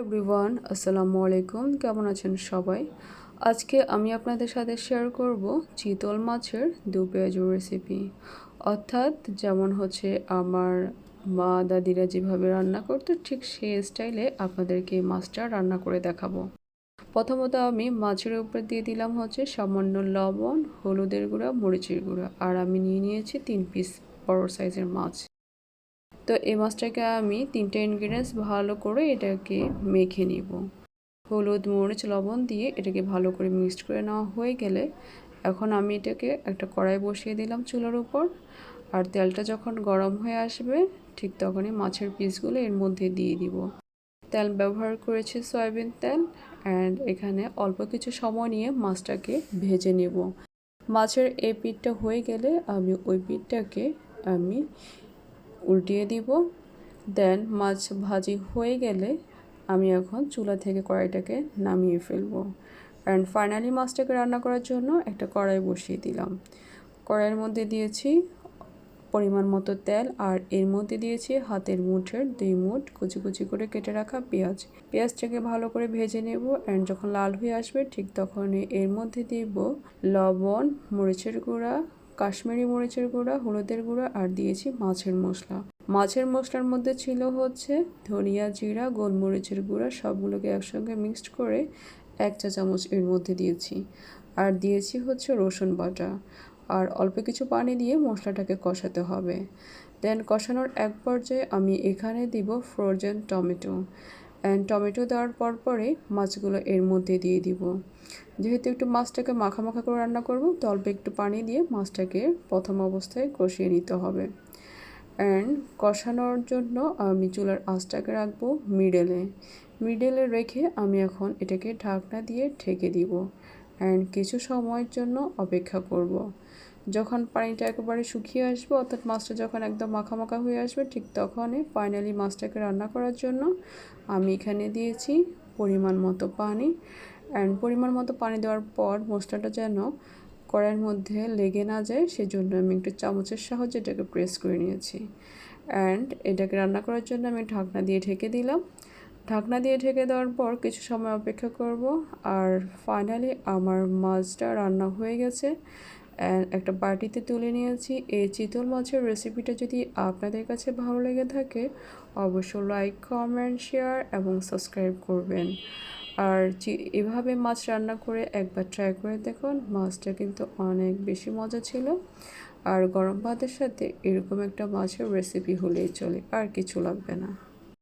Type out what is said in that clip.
Everyone আসসালামু আলাইকুম। কেমন আছেন সবাই? আজকে আমি আপনাদের সাথে শেয়ার করব চিতল মাছের দু পেঁয়াজু রেসিপি অর্থাৎ যেমন হচ্ছে আমার মা দাদিরা যেভাবে রান্না করতো, ঠিক সেই স্টাইলে আপনাদেরকে মাছটা রান্না করে দেখাবো। প্রথমত আমি মাছের উপর দিয়ে দিলাম হচ্ছে সামান্য লবণ, হলুদের গুঁড়া, মরিচের গুঁড়া, আর আমি নিয়ে নিয়েছি তিন পিস বড় সাইজের মাছ। তো এই মাছটাকে আমি তিনটে ইনগ্রিডিয়েন্টস ভালো করে এটাকে মেখে নিব। হলুদ, মরিচ, লবণ দিয়ে এটাকে ভালো করে মিক্সড করে নেওয়া হয়ে গেলে এখন আমি এটাকে একটা কড়াই বসিয়ে দিলাম চুলার উপর। আর তেলটা যখন গরম হয়ে আসবে, ঠিক তখনই মাছের পিসগুলো এর মধ্যে দিয়ে দিব। তেল ব্যবহার করেছি সয়াবিন তেল। অ্যান্ড এখানে অল্প কিছু সময় নিয়ে মাছটাকে ভেজে নেব। মাছের এই পিঠটা হয়ে গেলে আমি ওই পিঠটাকে আমি উল্টিয়ে দিব। দেন মাছ ভাজি হয়ে গেলে আমি এখন চুলা থেকে কড়াইটাকে নামিয়ে ফেলব। অ্যান্ড ফাইনালি মাছটাকে রান্না করার জন্য একটা কড়াই বসিয়ে দিলাম। কড়াইয়ের মধ্যে দিয়েছি পরিমাণ মতো তেল আর এর মধ্যে দিয়েছি হাতের মুঠের দুই মুঠ কুচি কুচি করে কেটে রাখা পেঁয়াজ। পেঁয়াজটাকে ভালো করে ভেজে নেব অ্যান্ড যখন লাল হয়ে আসবে ঠিক তখনই এর মধ্যে দিব লবণ, মরিচের গুঁড়া কাশ্মীরি মরিচের গুঁড়া, হলুদের গুঁড়া আর দিয়েছি মাছের মশলা। মাছের মশলার মধ্যে ছিল হচ্ছে ধনিয়া জিরা, গোলমরিচের গুঁড়া, সবগুলোকে একসঙ্গে মিক্সড করে এক চা চামচ এর মধ্যে দিয়েছি। আর দিয়েছি হচ্ছে রসুন বাটা। আর অল্প কিছু পানি দিয়ে মশলাটাকে কষাতে হবে। দেন কষানোর এক পর্যায়ে আমি এখানে দিব ফ্রোজেন টমেটো টমেটো দেওয়ার পর পরে মাছগুলো এর মধ্যে দিয়ে দিব। যেহেতু একটু মাছটাকে মাখা মাখা করে রান্না করব, তো অল্প একটু পানি দিয়ে মাছটাকে প্রথম অবস্থায় কষিয়ে নিতে হবে। অ্যান্ড কষানোর জন্য আমি চুলার আঁচটাকে রাখব মিডেলে মিডেলে রেখে আমি এখন এটাকে ঢাকনা দিয়ে ঢেকে দিব। অ্যান্ড কিছু সময়ের জন্য অপেক্ষা করব। যখন পানিটা একেবারে শুকিয়ে আসবে, অর্থাৎ মাছটা যখন একদম মাখা মাখা হয়ে আসবে, ঠিক তখনই ফাইনালি মাছটাকে রান্না করার জন্য আমি এখানে দিয়েছি পরিমাণ মতো পানি। অ্যান্ড পরিমাণ মতো পানি দেওয়ার পর মশলাটা যেন কড়াইয়ের মধ্যে লেগে না যায়, সেজন্য আমি একটু চামচের সাহায্যে এটাকে প্রেস করে নিয়েছি। অ্যান্ড এটাকে রান্না করার জন্য আমি ঢাকনা দিয়ে ঢেকে দিলাম। ঢাকনা দিয়ে ঢেকে দেওয়ার পর কিছু সময় অপেক্ষা করব। আর ফাইনালি আমার মাছটা রান্না হয়ে গেছে। একটা বাটিতে তুলে নিয়েছি। এই চিতল মাছের রেসিপিটা যদি আপনাদের কাছে ভালো লেগে থাকে অবশ্য লাইক কমেন্ট শেয়ার এবং সাবস্ক্রাইব করবেন। আর এভাবে মাছ রান্না করে একবার ট্রাই করে দেখুন, মাছটা কিন্তু অনেক বেশি মজা ছিল। আর গরম ভাতের সাথে এরকম একটা মাছের রেসিপি হলেই চলে, আর কিছু লাগবে না।